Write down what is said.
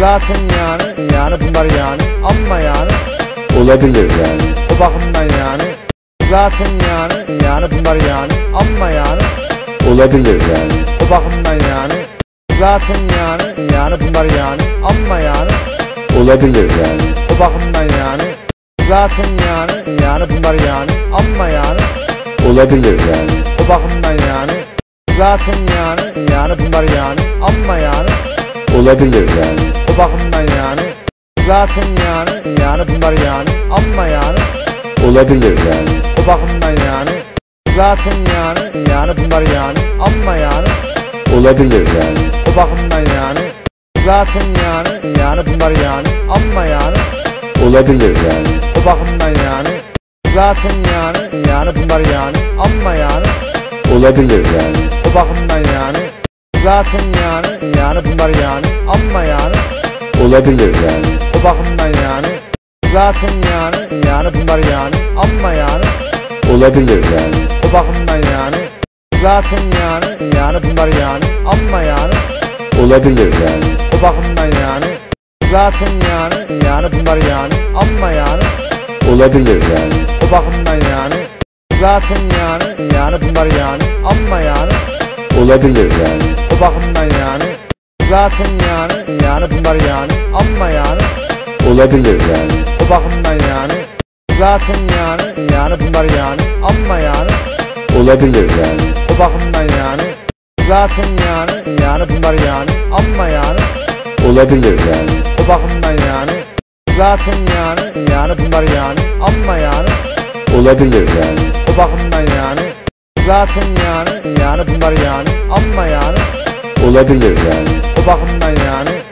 Zaten yani yani bunlar yani. Ama yani. Olabilir yani. o bakımdan yani. Zaten yani yani bunlar yani. Ama yani. Olabilir yani. o bakımdan yani. Zaten yani yani bunlar yani. Ama yani. Olabilir yani. o bakımdan yani. Zaten yani yani bunlar yani. Ama yani. Olabilir yani. o bakımdan yani. Zaten yani yani bunlar yani. Ama yani. Olabilir yani. O bakımdan yani. Zaten yani yani bunlar yani. Ama yani. Olabilir yani. o bakımdan yani. Zaten yani yani bunlar yani. Ama yani. Olabilir yani. o bakımdan yani. Zaten yani yani bunlar yani. Ama yani. Olabilir yani. o bakımdan yani. Zaten yani yani bunlar yani. Ama yani. Olabilir yani. o bakımdan yani. Zaten yani yani bunlar yani. Ama yani Olabilir yani. o bakımdan yani. Zaten yani yani bunlar yani. Ama yani. Olabilir yani. o bakımdan yani. Zaten yani yani bunlar yani. Ama yani. Olabilir yani. o bakımdan yani. Zaten yani yani bunlar yani. Ama yani. Olabilir yani. o bakımdan yani. Zaten yani yani bunlar yani. Ama yani. Olabilir yani. o bakımdan yani. Zaten yani yani bunlar yani ama yani. Olabilir yani. o bakımdan yani. Zaten yani yani bunlar yani. Ama yani. Olabilir yani. o bakımdan yani. Zaten yani yani bunlar yani. Ama yani. Olabilir yani. o bakımdan yani. Zaten yani yani bunlar yani. Ama yani. Olabilir yani. o bakımdan yani. Zaten yani yani bunlar yani. Ama yani. Olabilir yani. o bakımdan yani